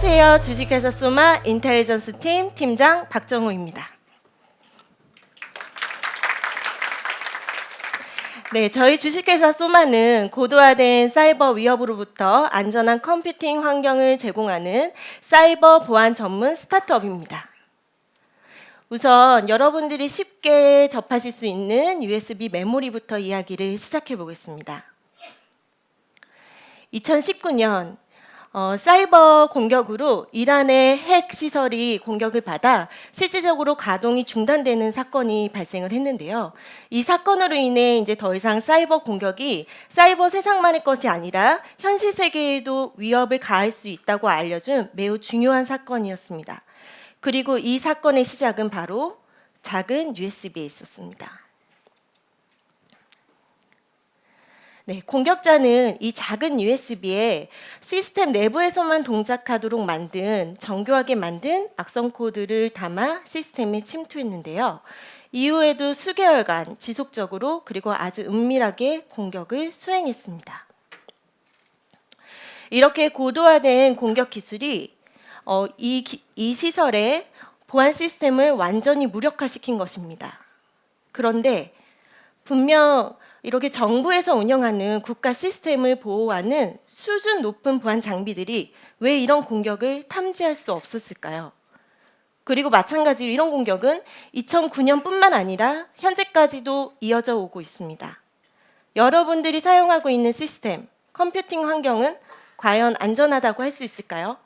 안녕하세요. 주식회사 소마 인텔리전스 팀 팀장 박정호입니다. 네, 저희 주식회사 소마는 고도화된 사이버 위협으로부터 안전한 컴퓨팅 환경을 제공하는 사이버 보안 전문 스타트업입니다. 우선 여러분들이 쉽게 접하실 수 있는 USB 메모리부터 이야기를 시작해 보겠습니다. 2019년 어, 사이버 공격으로 이란의 핵 시설이 공격을 받아 실질적으로 가동이 중단되는 사건이 발생을 했는데요. 이 사건으로 인해 이제 더 이상 사이버 공격이 사이버 세상만의 것이 아니라 현실 세계에도 위협을 가할 수 있다고 알려준 매우 중요한 사건이었습니다. 그리고 이 사건의 시작은 바로 작은 USB에 있었습니다. 네, 공격자는 이 작은 USB에 시스템 내부에서만 동작하도록 만든 정교하게 만든 악성 코드를 담아 시스템에 침투했는데요. 이후에도 수개월간 지속적으로 그리고 아주 은밀하게 공격을 수행했습니다. 이렇게 고도화된 공격 기술이 어, 이, 기, 이 시설의 보안 시스템을 완전히 무력화시킨 것입니다. 그런데 분명 이렇게 정부에서 운영하는 국가 시스템을 보호하는 수준 높은 보안 장비들이 왜 이런 공격을 탐지할 수 없었을까요? 그리고 마찬가지로 이런 공격은 2009년뿐만 아니라 현재까지도 이어져 오고 있습니다. 여러분들이 사용하고 있는 시스템, 컴퓨팅 환경은 과연 안전하다고 할 수 있을까요?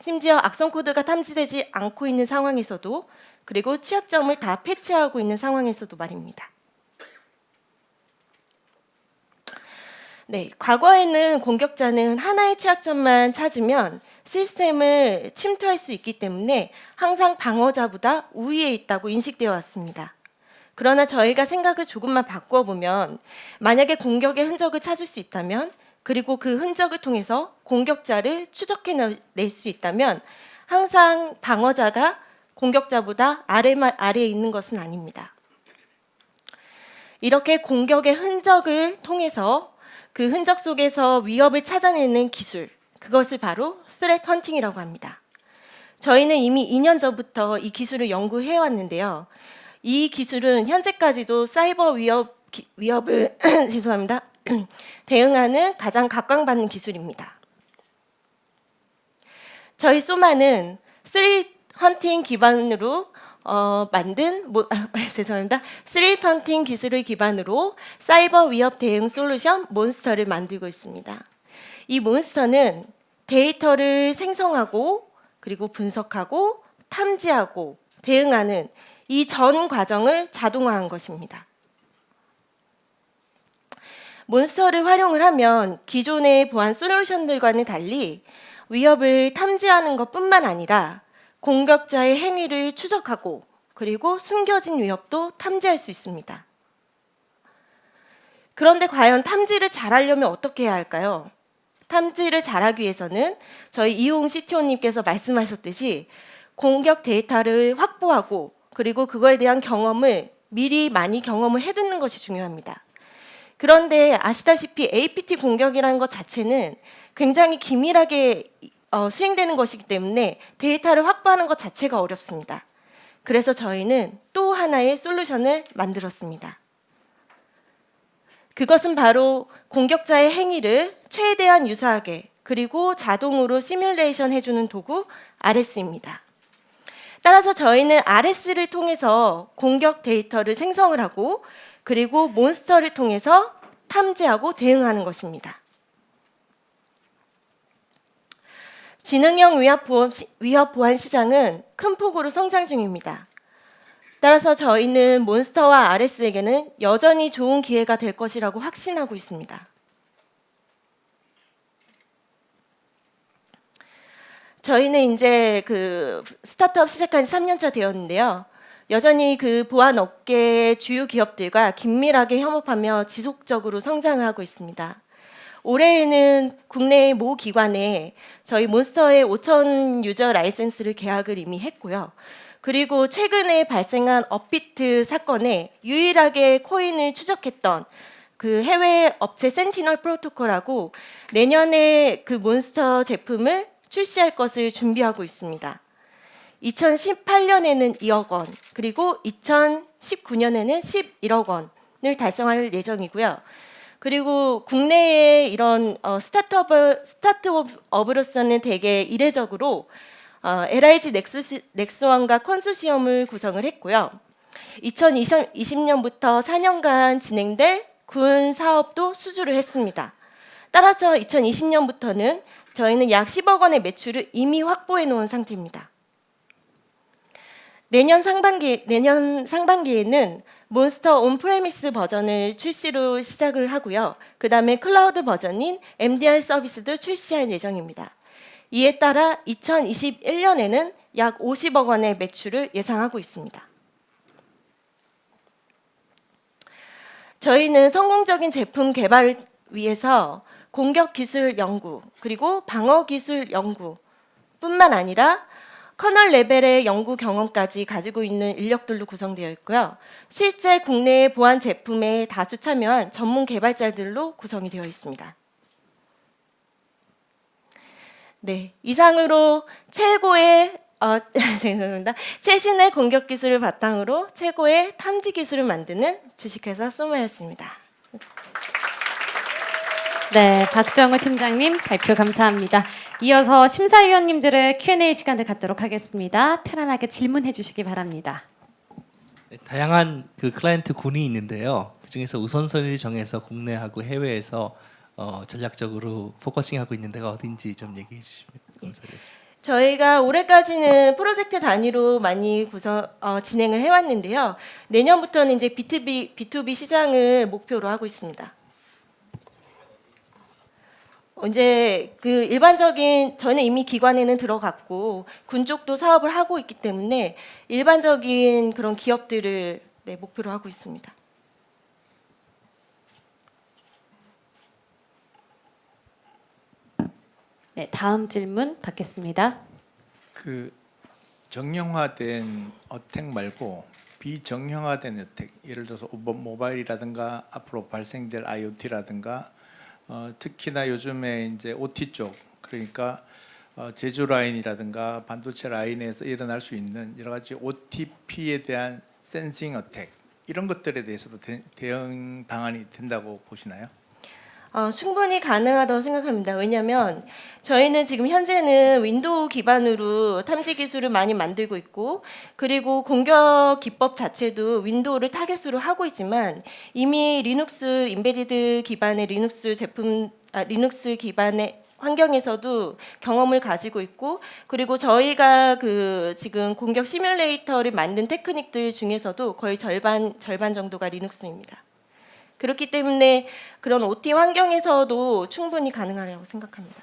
심지어 악성 코드가 탐지되지 않고 있는 상황에서도 그리고 취약점을 다 패치하고 있는 상황에서도 말입니다. 네, 과거에는 공격자는 하나의 취약점만 찾으면 시스템을 침투할 수 있기 때문에 항상 방어자보다 우위에 있다고 인식되어 왔습니다. 그러나 저희가 생각을 조금만 바꾸어 보면 만약에 공격의 흔적을 찾을 수 있다면 그리고 그 흔적을 통해서 공격자를 추적해 낼 수 있다면 항상 방어자가 공격자보다 아래 아래에 있는 것은 아닙니다. 이렇게 공격의 흔적을 통해서 그 흔적 속에서 위협을 찾아내는 기술, 그것을 바로 스레트 헌팅이라고 합니다. 저희는 이미 2년 전부터 이 기술을 연구해 왔는데요. 이 기술은 현재까지도 사이버 위협 위협을 죄송합니다. 대응하는 가장 각광받는 기술입니다. 저희 소마는 3 헌팅 기반으로 어, 만든 뭐, 아, 죄송합니다. 스트리트 헌팅 기술을 기반으로 사이버 위협 대응 솔루션 몬스터를 만들고 있습니다. 이 몬스터는 데이터를 생성하고 그리고 분석하고 탐지하고 대응하는 이 전 과정을 자동화한 것입니다. 몬스터를 활용을 하면 기존의 보안 솔루션들과는 달리 위협을 탐지하는 것뿐만 아니라 공격자의 행위를 추적하고 그리고 숨겨진 위협도 탐지할 수 있습니다. 그런데 과연 탐지를 잘하려면 어떻게 해야 할까요? 탐지를 잘하기 위해서는 저희 이용 CTO님께서 말씀하셨듯이 공격 데이터를 확보하고 그리고 그거에 대한 경험을 미리 많이 경험을 해두는 것이 중요합니다. 그런데 아시다시피 APT 공격이라는 것 자체는 굉장히 기밀하게 어, 수행되는 것이기 때문에 데이터를 확보하는 것 자체가 어렵습니다. 그래서 저희는 또 하나의 솔루션을 만들었습니다. 그것은 바로 공격자의 행위를 최대한 유사하게 그리고 자동으로 시뮬레이션 해주는 도구 RS입니다. 따라서 저희는 RS를 통해서 공격 데이터를 생성을 하고 그리고 몬스터를 통해서 탐지하고 대응하는 것입니다. 지능형 위협 보안 시장은 큰 폭으로 성장 중입니다. 따라서 저희는 몬스터와 RS에게는 여전히 좋은 기회가 될 것이라고 확신하고 있습니다. 저희는 이제 그 스타트업 시작한 지 3년차 되었는데요. 여전히 그 보안 업계 주요 기업들과 긴밀하게 협업하며 지속적으로 성장하고 있습니다. 올해에는 국내의 모 기관에 저희 몬스터의 5천 유저 라이센스를 계약을 이미 했고요. 그리고 최근에 발생한 업비트 사건에 유일하게 코인을 추적했던 그 해외 업체 센티널 프로토콜하고 내년에 그 몬스터 제품을 출시할 것을 준비하고 있습니다. 2018년에는 2억 원, 그리고 2019년에는 11억 원을 달성할 예정이고요. 그리고 국내의 이런 어, 스타트업 스타트업으로서는 되게 이례적으로 어, LIG 넥스, 넥스원과 컨소시엄을 구성을 했고요. 2020년부터 4년간 진행될 군 사업도 수주를 했습니다. 따라서 2020년부터는 저희는 약 10억 원의 매출을 이미 확보해 놓은 상태입니다. 내년 상반기 내년 상반기에는 몬스터 온프레미스 버전을 출시로 시작을 하고요. 그 다음에 클라우드 버전인 MDR 서비스도 출시할 예정입니다. 이에 따라 2021년에는 약 50억 원의 매출을 예상하고 있습니다. 저희는 성공적인 제품 개발을 위해서 공격 기술 연구 그리고 방어 기술 연구뿐만 아니라 커널 레벨의 연구 경험까지 가지고 있는 인력들로 구성되어 있고요. 실제 국내 보안 제품에 다수 참여한 전문 개발자들로 구성이 되어 있습니다. 네, 이상으로 최고의 어, 죄송합니다. 최신의 공격 기술을 바탕으로 최고의 탐지 기술을 만드는 주식회사 소마였습니다. 네, 박정우 팀장님 발표 감사합니다. 이어서 심사위원님들의 Q&A 시간을 갖도록 하겠습니다. 편안하게 질문해 주시기 바랍니다. 네, 다양한 그 클라이언트 군이 있는데요. 그 중에서 우선순위를 정해서 국내하고 해외에서 어, 전략적으로 포커싱하고 있는 데가 어딘지 좀 얘기해 주시면 감사하겠습니다. 저희가 올해까지는 프로젝트 단위로 많이 구성 어, 진행을 해왔는데요. 내년부터는 이제 B2B B2B 시장을 목표로 하고 있습니다. 이제 그 일반적인 저는 이미 기관에는 들어갔고 군 쪽도 사업을 하고 있기 때문에 일반적인 그런 기업들을 네, 목표로 하고 있습니다. 네, 다음 질문 받겠습니다. 그 정형화된 어택 말고 비정형화된 어택 예를 들어서 오버- 모바일이라든가 앞으로 발생될 IoT라든가 어, 특히나 요즘에 이제 OT 쪽 그러니까 어, 제조 라인이라든가 반도체 라인에서 일어날 수 있는 여러 가지 OTP에 대한 센싱 어택 이런 것들에 대해서도 대, 대응 방안이 된다고 보시나요? 어, 충분히 가능하다고 생각합니다. 왜냐하면 저희는 지금 현재는 윈도우 기반으로 탐지 기술을 많이 만들고 있고 그리고 공격 기법 자체도 윈도우를 타겟으로 하고 있지만 이미 리눅스 인베디드 기반의 리눅스 제품 아, 리눅스 기반의 환경에서도 경험을 가지고 있고 그리고 저희가 그 지금 공격 시뮬레이터를 만든 테크닉들 중에서도 거의 절반 절반 정도가 리눅스입니다. 그렇기 때문에 그런 OT 환경에서도 충분히 가능하다고 생각합니다.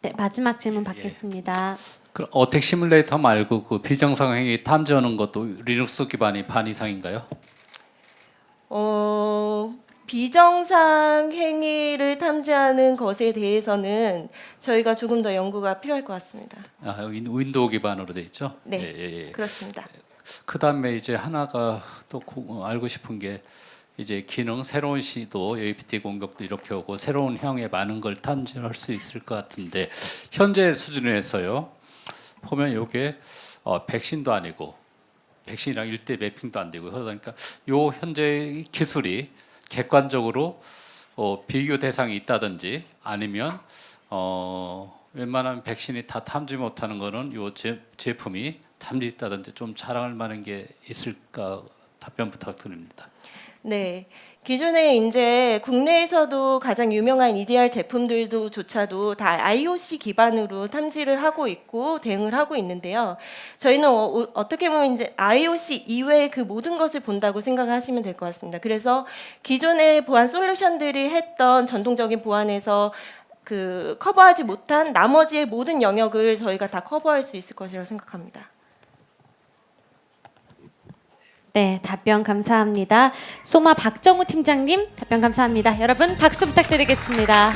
네, 마지막 질문 받겠습니다. 그 어택 시뮬레이터 말고 그 비정상 행위 탐지하는 것도 리눅스 기반이 반 이상인가요? 어, 비정상 행위를 탐지하는 것에 대해서는 저희가 조금 더 연구가 필요할 것 같습니다. 아, 윈- 윈도우 기반으로 돼 있죠? 네. 예, 예, 예. 그렇습니다. 그다음에 이제 하나가 또 고- 어, 알고 싶은 게 이제 기능 새로운 시도 APT 공격도 이렇게 오고 새로운 형의 많은 걸 탐지할 수 있을 것 같은데 현재 수준에서요 보면 이게 어, 백신도 아니고 백신이랑 일대 매핑도 안 되고 그러다 보니까 요 현재 기술이 객관적으로 어, 비교 대상이 있다든지 아니면 어, 웬만하면 백신이 다 탐지 못하는 거는 요 제, 제품이 탐지 있다든지 좀 자랑할 만한 게 있을까 답변 부탁드립니다. 네. 기존에 이제 국내에서도 가장 유명한 EDR 제품들도 조차도 다 IOC 기반으로 탐지를 하고 있고 대응을 하고 있는데요. 저희는 어, 떻게 보면 이제 IOC 이외의 그 모든 것을 본다고 생각하시면 될 것 같습니다. 그래서 기존의 보안 솔루션들이 했던 전통적인 보안에서 그 커버하지 못한 나머지의 모든 영역을 저희가 다 커버할 수 있을 것이라고 생각합니다. 네, 답변 감사합니다. 소마 박정우 팀장님 답변 감사합니다. 여러분 박수 부탁드리겠습니다.